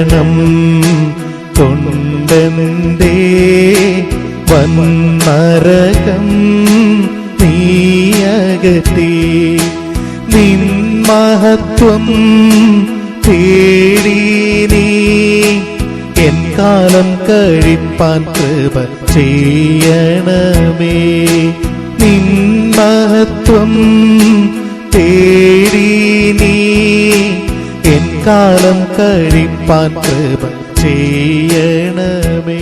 മരണം തൊണ്ടേ വന്മരകം നീയകത്തി. നിൻ മഹത്വം തേടി നീ. എൻ കാലം കഴിപ്പാൻ കൃപ ചെയ്യണമേ. നിൻ മഹത്വം കാലം കഴിപ്പാൻ കൃപ ചെയ്യണമേ.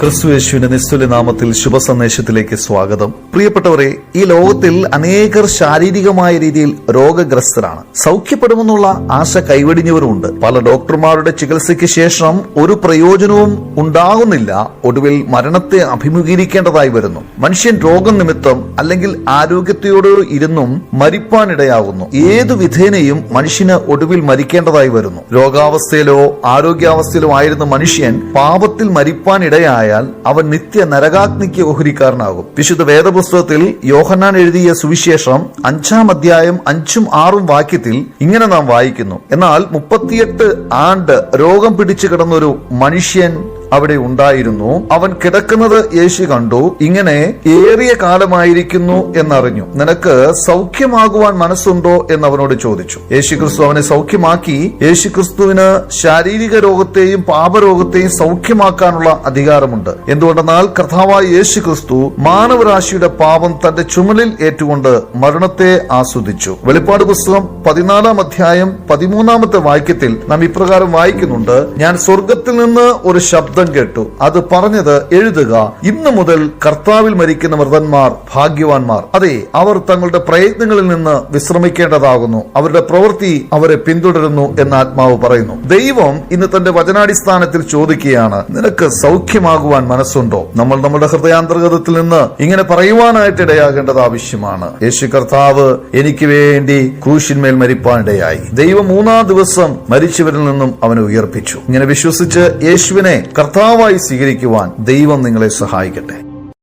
ക്രിസ്തുയേശുവിന്റെ നിസ്തുല്യ നാമത്തിൽ ശുഭസന്ദേശത്തിലേക്ക് സ്വാഗതം. പ്രിയപ്പെട്ടവരെ ഈ ലോകത്തിൽ അനേകർ ശാരീരികമായ രീതിയിൽ രോഗഗ്രസ്തരാണ്. സൗഖ്യപ്പെടുമെന്നുള്ള ആശ കൈവെടിഞ്ഞവരുമുണ്ട്. പല ഡോക്ടർമാരുടെ ചികിത്സയ്ക്ക് ശേഷം ഒരു പ്രയോജനവും ഉണ്ടാകുന്നില്ല. ഒടുവിൽ മരണത്തെ അഭിമുഖീകരിക്കേണ്ടതായി വരുന്നു. മനുഷ്യൻ രോഗം നിമിത്തം അല്ലെങ്കിൽ ആരോഗ്യത്തോട് ഇരുന്നും മരിപ്പാനിടയാകുന്നു. ഏതു വിധേനയും മനുഷ്യന് ഒടുവിൽ മരിക്കേണ്ടതായി വരുന്നു. രോഗാവസ്ഥയിലോ ആരോഗ്യാവസ്ഥയിലോ ആയിരുന്ന മനുഷ്യൻ പാപത്തിൽ മരിപ്പാനിടയായാൽ അവൻ നിത്യ നരകാഗ്നിക്ക് ഓഹരിക്കാരനാകും. വിശുദ്ധ വേദപുസ്തകത്തിൽ യോഹന്നാൻ എഴുതിയ സുവിശേഷം അഞ്ചാം അധ്യായം അഞ്ചും ആറും വാക്യത്തിൽ ഇങ്ങനെ നാം വായിക്കുന്നു. എന്നാൽ മുപ്പത്തിയെട്ട് ആണ്ട് രോഗം പിടിച്ചു കിടന്നൊരു മനുഷ്യൻ അവിടെ ഉണ്ടായിരുന്നു. അവൻ കിടക്കുന്നത് യേശു കണ്ടു. ഇങ്ങനെ ഏറിയ കാലമായിരിക്കുന്നു എന്നറിഞ്ഞു. നിനക്ക് സൗഖ്യമാകുവാൻ മനസ്സുണ്ടോ എന്ന് അവനോട് ചോദിച്ചു. യേശു ക്രിസ്തു അവനെ സൗഖ്യമാക്കി. യേശു ക്രിസ്തുവിന് ശാരീരിക രോഗത്തെയും പാപരോഗത്തെയും സൗഖ്യമാക്കാനുള്ള അധികാരമുണ്ട്. എന്തുകൊണ്ടെന്നാൽ കർത്താവായ യേശു ക്രിസ്തു മാനവരാശിയുടെ പാപം തന്റെ ചുമലിൽ ഏറ്റുകൊണ്ട് മരണത്തെ ആസ്വദിച്ചു. വെളിപ്പാട് പുസ്തകം പതിനാലാം അധ്യായം പതിമൂന്നാമത്തെ വാക്യത്തിൽ നാം ഇപ്രകാരം വായിക്കുന്നുണ്ട്. ഞാൻ സ്വർഗത്തിൽ നിന്ന് ഒരു ശബ്ദം കേട്ടു. അത് പറഞ്ഞത് എഴുതുക. ഇന്നു മുതൽ കർത്താവിൽ മരിക്കുന്ന മൃതന്മാർ ഭാഗ്യവാന്മാർ. അതെ അവർ തങ്ങളുടെ പ്രയത്നങ്ങളിൽ നിന്ന് വിശ്രമിക്കേണ്ടതാകുന്നു. അവരുടെ പ്രവൃത്തി അവരെ പിന്തുടരുന്നു എന്ന് ആത്മാവ് പറയുന്നു. ദൈവം ഇന്ന് തന്റെ വചനാടിസ്ഥാനത്തിൽ ചോദിക്കുകയാണ് നിനക്ക് സൗഖ്യമാകുവാൻ മനസ്സുണ്ടോ? നമ്മൾ നമ്മുടെ ഹൃദയാന്തർഗതത്തിൽ നിന്ന് ഇങ്ങനെ പറയുവാനായിട്ട് ഇടയാകേണ്ടത് ആവശ്യമാണ്. യേശു കർത്താവ് എനിക്ക് വേണ്ടി ക്രൂശിന്മേൽ മരിപ്പാനിടയായി ദൈവം മൂന്നാം ദിവസം മരിച്ചവരിൽ നിന്നും അവനെ ഉയർപ്പിച്ചു. ഇങ്ങനെ വിശ്വസിച്ച് യേശുവിനെ കർത്താവായി സ്വീകരിക്കുവാൻ ദൈവം നിങ്ങളെ സഹായിക്കട്ടെ.